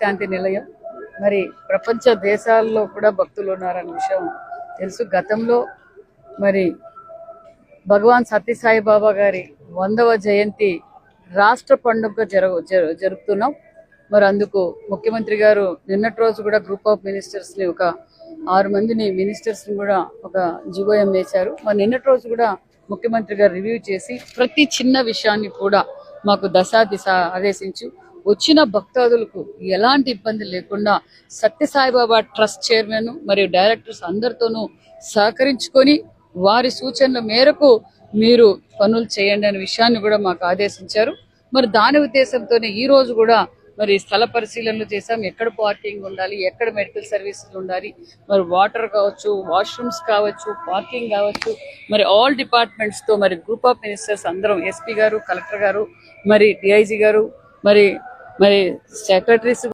శాంతి నిలయం. మరి ప్రపంచ దేశాల్లో కూడా భక్తులు ఉన్నారన్న విషయం తెలుసు. గతంలో మరి భగవాన్ సత్యసాయి బాబా గారి వందవ జయంతి రాష్ట్ర పండుగ జరుగు జరుపుతున్నాం. మరి అందుకు ముఖ్యమంత్రి గారు నిన్నటి రోజు కూడా గ్రూప్ ఆఫ్ మినిస్టర్స్ని ఒక ఆరు మందిని మినిస్టర్స్ని కూడా ఒక జీవోఎం వేశారు. మరి నిన్నటి రోజు కూడా ముఖ్యమంత్రి గారు రివ్యూ చేసి ప్రతి చిన్న విషయాన్ని కూడా మాకు దశా దిశ ఆదేశించు వచ్చిన భక్తాదులకు ఎలాంటి ఇబ్బంది లేకుండా సత్యసాయిబాబా ట్రస్ట్ చైర్మన్ మరియు డైరెక్టర్స్ అందరితోనూ సహకరించుకొని వారి సూచనల మేరకు మీరు పనులు చేయండి అనే విషయాన్ని కూడా మాకు ఆదేశించారు. మరి దాని ఉద్దేశంతోనే ఈ రోజు కూడా మరి స్థల పరిశీలనలు చేసాం ఎక్కడ పార్కింగ్ ఉండాలి ఎక్కడ మెడికల్ సర్వీసులు ఉండాలి మరి వాటర్ కావచ్చు వాష్రూమ్స్ కావచ్చు పార్కింగ్ కావచ్చు మరి ఆల్ డిపార్ట్మెంట్స్తో మరి గ్రూప్ ఆఫ్ మినిస్టర్స్ అందరం ఎస్పీ గారు కలెక్టర్ గారు మరి డిఐజీ గారు మరి మరి సెక్రటరీస్